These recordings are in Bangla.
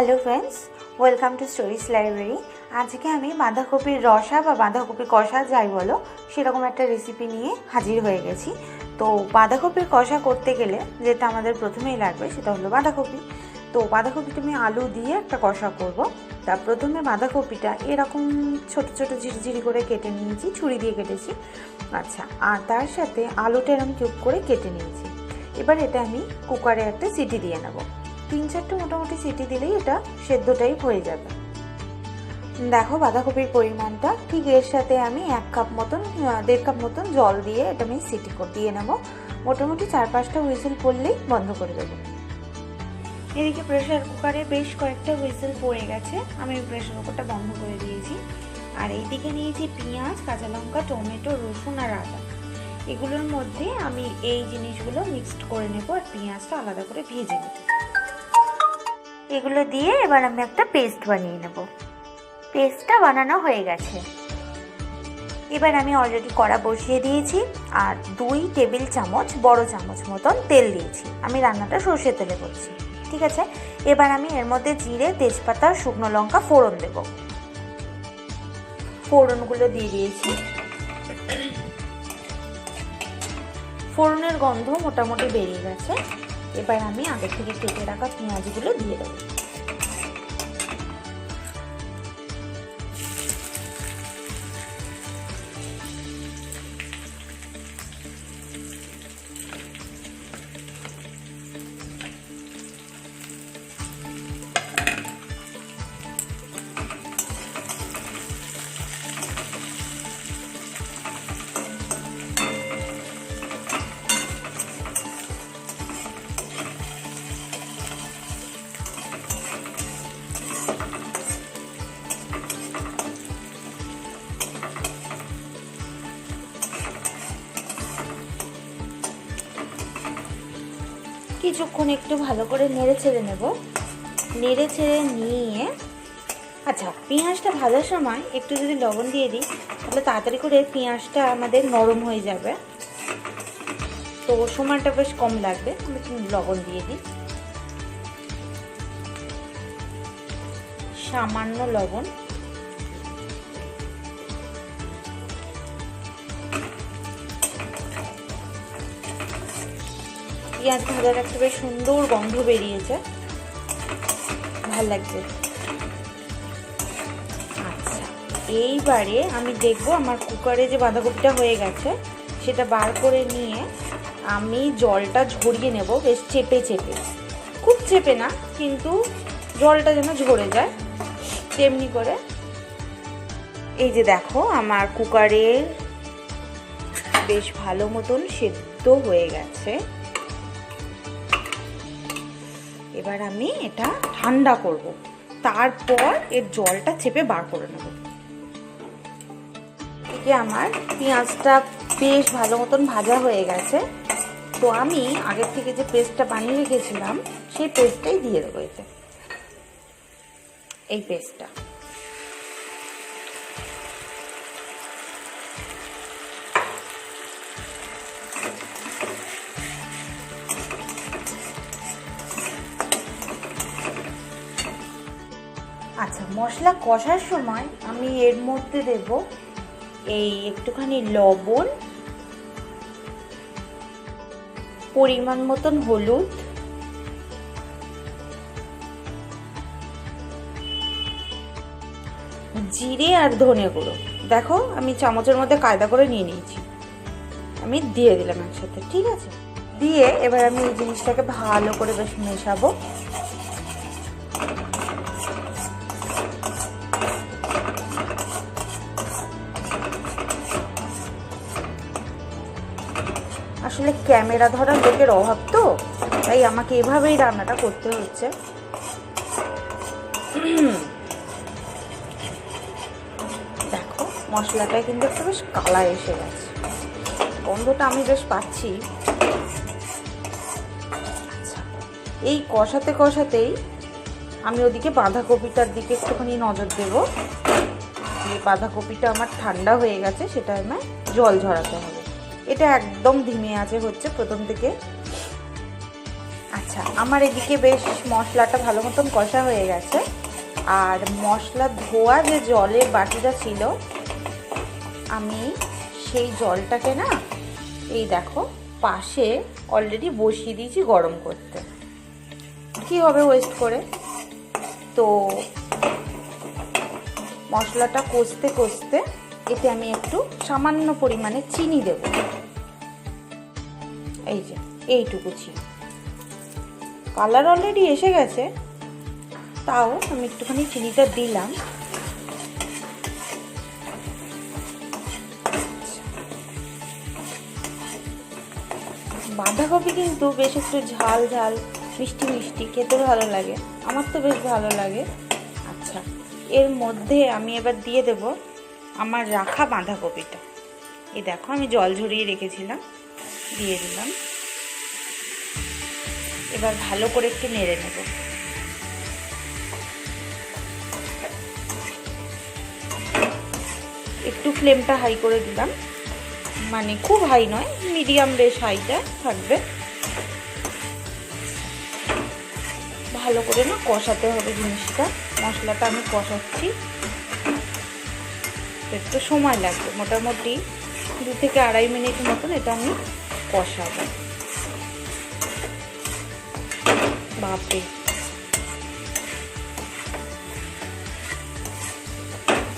Hello friends welcome to stories library আজকে আমি বাঁধাকপির রসা বা বাঁধাকপি কষা যাই বলো, সেরকম একটা রেসিপি নিয়ে হাজির হয়ে গেছি। তো বাঁধাকপির কষা করতে গেলে যেটা আমাদের প্রথমেই লাগবে, সেটা হলো বাঁধাকপি। তো বাঁধাকপিটা আমি আলু দিয়ে একটা কষা করব। তা প্রথমে বাঁধাকপিটা এরকম ছোট ছোট ঝিরিঝিরি করে কেটে নিয়েছি, ছুরি দিয়ে কেটেছি। আচ্ছা আর তার সাথে আলুটা এরকম কিউব করে কেটে নিয়েছি। এবার এটা আমি কুকারে একটা সিটি দিয়ে নেব। তিন চারটে মোটামুটি সিটি দিলেই এটা সেদ্ধটাই হয়ে যাবে। দেখো বাঁধাকপির পরিমাণটা, ঠিক এর সাথে আমি এক কাপ মতন দেড় কাপ মতন জল দিয়ে এটা আমি সিটি দিয়ে নেব। মোটামুটি চার পাঁচটা হুইসেল পড়লেই বন্ধ করে দেবো। এদিকে প্রেশার কুকারে বেশ কয়েকটা হুইসেল পড়ে গেছে, আমি প্রেশার কুকারটা বন্ধ করে দিয়েছি। আর এইদিকে নিয়েছি পেঁয়াজ, কাঁচা লঙ্কা, টমেটো, রসুন আর আদা। এগুলোর মধ্যে আমি এই জিনিসগুলো মিক্সড করে নেব আর পেঁয়াজটা আলাদা করে ভেজে নেব। এগুলো দিয়ে এবার আমি একটা পেস্ট বানিয়ে নেব। পেস্টটা বানানো হয়ে গেছে। এবার আমি অলরেডি কড়া বসিয়ে দিয়েছি আর দুই টেবিল চামচ, বড় চামচ মতন তেল দিয়েছি। আমি রান্নাটা সর্ষে তেলে করছি, ঠিক আছে? এবার আমি এর মধ্যে জিরে, তেজপাতা, শুকনো লঙ্কা ফোড়ন দেব। ফোড়নগুলো দিয়ে দিয়েছি। ফোড়নের গন্ধ মোটামুটি বেরিয়ে গেছে। এবার আমি আগে থেকে কেটে রাখা পেঁয়াজগুলো দিয়ে দেবো। কিছুক্ষণ একটু ভালো করে নেড়ে ছেড়ে নেব। নেড়ে ছেড়ে নিয়ে আচ্ছা পেঁয়াজটা ভাজার সময় একটু যদি লবণ দিয়ে দিই, তাহলে তাড়াতাড়ি করে পেঁয়াজটা আমাদের নরম হয়ে যাবে। তো সময়টা বেশ কম লাগবে, আমি লবণ দিয়ে দিই। সামান্য লবণ। পেঁয়াজ ভাজার একটা বেশ সুন্দর গন্ধ বেরিয়েছে। ভালো লাগছে। আচ্ছা এইবারে আমি দেখব আমার কুকারে যে বাঁধাকপিটা হয়ে গেছে, সেটা বার করে নিয়ে আমি জলটা ঝরিয়ে নেব বেশ চেপে চেপে। খুব চেপে না, কিন্তু জলটা যেন ঝরে যায়, তেমনি করে। এই যে দেখো, আমার কুকারে বেশ ভালো মতন সেদ্ধ হয়ে গেছে। এবার আমি এটা ঠান্ডা করব। তারপর এর জলটা চেপে বার করে নেব। এদিকে আমার পেঁয়াজটা বেশ ভালো মতন ভাজা হয়ে গেছে। তো আমি আগের থেকে যে পেস্টটা বানিয়ে রেখেছিলাম, সেই পেস্টটাই দিয়ে দেবো এতে। এই পেস্টটা। মশলা কষার সময় আমি এর মধ্যে দেব এই একটুখানি লবণ, পরিমাণ মতন হলুদ, জিরে আর ধনে গুঁড়ো। দেখো, আমি চামচের মধ্যে কায়দা করে নিয়ে নিয়েছি। আমি দিয়ে দিলাম একসাথে, ঠিক আছে? দিয়ে এবার আমি এই জিনিসটাকে ভালো করে বেশ মেশাবো। আসলে ক্যামেরা ধরার লোকের অভাব তো, তাই আমাকে এভাবেই রান্নাটা করতে হচ্ছে। দেখো মশলাটায় কিন্তু একটা বেশ কালার এসে গেছে। গন্ধটা আমি বেশ পাচ্ছি। আচ্ছা এই কষাতে কষাতেই আমি ওদিকে বাঁধাকপিটার দিকে একটুখানি নজর দেব। যে বাঁধাকপিটা আমার ঠান্ডা হয়ে গেছে, সেটা আমার জল ঝরাতে হবে। এটা একদম ধিমে আছে হচ্ছে প্রথম থেকে। আচ্ছা আমার এদিকে বেশ মশলাটা ভালো মতন কষা হয়ে গেছে। আর মশলা ধোয়া যে জলের বাটিটা ছিল, আমি সেই জলটাকে না এই দেখো পাশে অলরেডি বসিয়ে দিয়েছি গরম করতে। কি হবে ওয়েস্ট করে? তো মশলাটা কষতে কষতে এতে আমি একটু সামান্য পরিমাণে চিনি দেব। এই যে, এইটুকু চিনি। কালার অলরেডি এসে গেছে, তাও আমি একটুখানি চিনিটা দিলাম। বাঁধাকপি কিন্তু বেশ একটু ঝাল ঝাল, মিষ্টি মিষ্টি, খেতে ভালো লাগে। আমার তো বেশ ভালো লাগে। আচ্ছা এর মধ্যে আমি এবার দিয়ে দেব আমার রাখা বাঁধাকপিটা। এই দেখো, আমি জল ঝরিয়ে রেখেছিলাম, দিয়ে দিলাম। এবার ভালো করে একটু নেড়ে নেব। একটু ফ্লেমটা হাই করে দিলাম। মানে খুব হাই নয়, মিডিয়াম বেশ হাইটা থাকবে। ভালো করে না কষাতে হবে জিনিসটা। মশলাটা আমি কষাচ্ছি। একটু সময় লাগবে। মোটামুটি দু থেকে আড়াই মিনিট মতন এটা আমি কষাবো। বাপরে।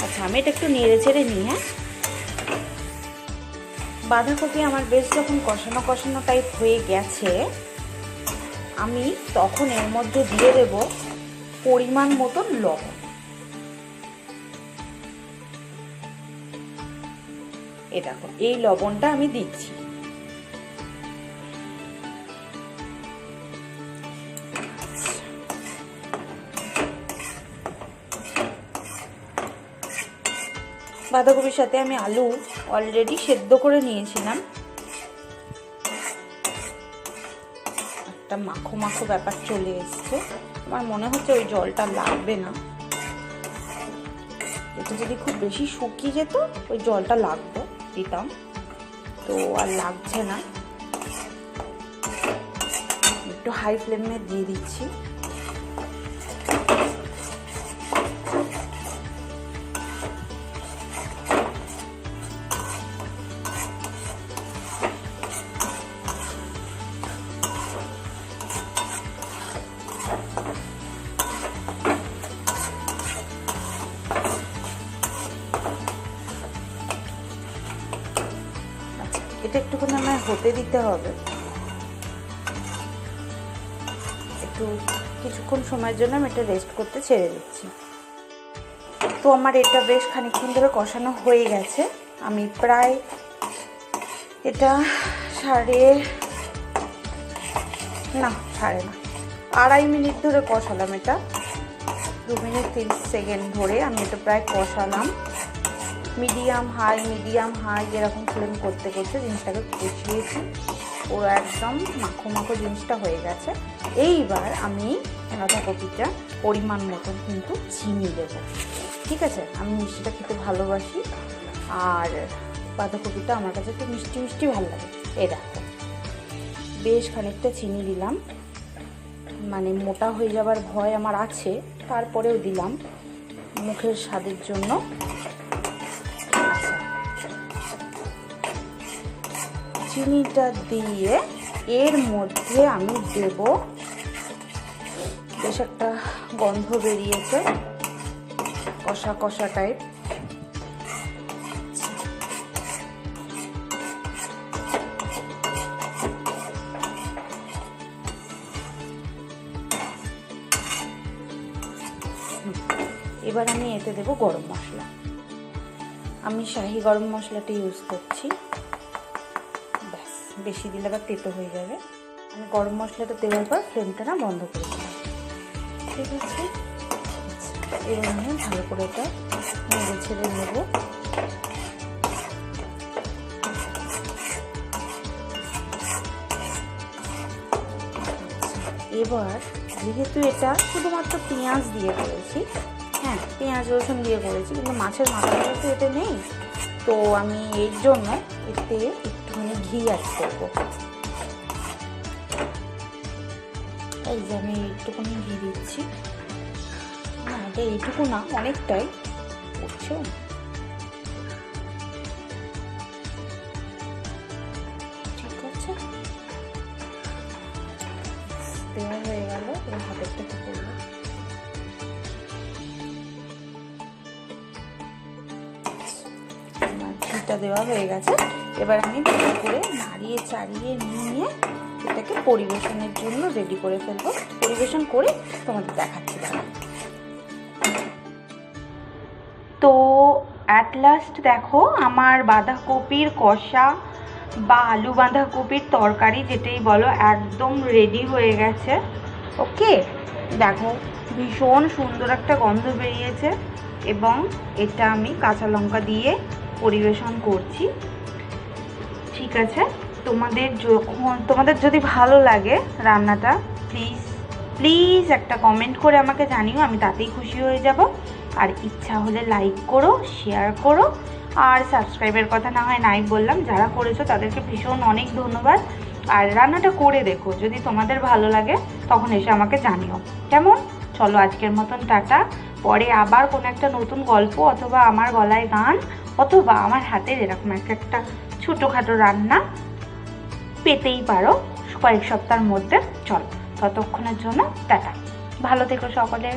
আচ্ছা আমি এটা একটু নেড়ে চেড়ে নিই হ্যাঁ? বাঁধাকপি আমার বেশ যখন কষানো কষানো টাইপ হয়ে গেছে, আমি তখন এর মধ্যে দিয়ে দেব পরিমাণ মতন লবণ। এ দেখো, এই লবণটা আমি দিচ্ছি। বাঁধাকপির সাথে আমি আলু অলরেডি সেদ্ধ করে নিয়েছিলাম। একটা মাখো মাখো ব্যাপার চলে এসছে। আমার মনে হচ্ছে ওই জলটা লাগবে না। এটা যদি খুব বেশি শুকিয়ে যেত, ওই জলটা লাগতো। দিতাম। তো আর লাগছে না। একটু হাই ফ্লেমে দিয়ে দিচ্ছি। হতে দিতে হবে। একটু কিছুক্ষণ সময়ের জন্য আমি এটা রেস্ট করতে ছেড়ে দিচ্ছি। তো আমার এটা বেশ খানিকক্ষণ ধরে কষানো হয়ে গেছে। আমি প্রায় এটা সাড়ে না সাড়ে না, আড়াই মিনিট ধরে কষালাম এটা। দু মিনিট তিরিশ সেকেন্ড ধরে আমি এটা প্রায় কষালাম। মিডিয়াম, হাই মিডিয়াম, হাই এরকম ফ্লেম করতে করতে জিনিসটাকে কষিয়েছি পুরো একদম মাখো মাখো জিনিসটা হয়ে গেছে। এইবার আমি বাঁধাকপিটা পরিমাণ মতন কিন্তু চিনি দেবো। ঠিক আছে? আমি মিষ্টিটা খেতে ভালোবাসি। আর বাঁধাকপিটা আমার কাছে একটু মিষ্টি মিষ্টি ভালো লাগে। এ দেখো। বেশ খানিকটা চিনি দিলাম। মানে মোটা হয়ে যাবার ভয় আমার আছে। তারপরেও দিলাম মুখের স্বাদের জন্য চিনিটা দিয়ে এর মধ্যে আমি দেব। বেশ একটা গন্ধ বেরিয়েছে, কষা কষা টাইপ এবার আমি এতে দেব গরম মশলা। আমি শাহি গরম মশলাটা ইউজ করছি। বেশি দিলে আবার তেতো হয়ে যাবে। আমি গরম মশলাটা দেওয়ার পর ফ্লেমটা না বন্ধ করে দিলাম। ঠিক আছে? এবার আমি ভালো করে এটা নেড়ে ছেড়ে নেব। এবার যেহেতু এটা শুধুমাত্র পেঁয়াজ দিয়ে করেছি হ্যাঁ পেঁয়াজ, রসুন দিয়ে করেছি, কিন্তু মাছের মাথাটা তো এতে নেই, তো আমি এর জন্য এতে একটুখানি ঘি অ্যাড করব। এই যে আমি একটুখানি ঘি দিচ্ছি। না, এটা এইটুকু না, অনেকটাই। বুঝছ? ঠিক আছে। দেওয়া হয়ে গেল, এবার হাতের থেকে করব। দেওয়া হয়ে গেছে। এবার আমি ভালো করে নাড়িয়ে চাড়িয়ে নিয়ে এটাকে পরিবেশনের জন্য রেডি করে ফেলব। পরিবেশন করে তোমাদের দেখাচ্ছি তো অ্যাট লাস্ট দেখো আমার বাঁধাকপির কষা বা আলু বাঁধাকপির তরকারি যেটাই বলো একদম রেডি হয়ে গেছে। ওকে দেখো ভীষণ সুন্দর একটা গন্ধ বেরিয়েছে এবং এটা আমি কাঁচা লঙ্কা দিয়ে পরিবেশন করছি। ঠিক আছে? তোমাদের যখন, তোমাদের যদি ভালো লাগে রান্নাটা প্লিজ প্লিজ একটা কমেন্ট করে আমাকে জানিও, আমি তাতেই খুশি হয়ে যাব। আর ইচ্ছা হলে লাইক করো শেয়ার করো। আর সাবস্ক্রাইবের কথা না হয় নাই বললাম, যারা করেছ তাদেরকে ভীষণ অনেক ধন্যবাদ। আর রান্নাটা করে দেখো, যদি তোমাদের ভালো লাগে, তখন এসে আমাকে জানিও। কেমন? চলো আজকের মতন টাটা। পরে আবার কোনো একটা নতুন গল্প অথবা আমার গলায় গান, অথবা আমার হাতের এরকম একটা একটা ছোটোখাটো রান্না পেতেই পারো। কয়েক সপ্তাহের মধ্যে চলো। ততক্ষণের জন্য টাটা। ভালো থেকো সকলে।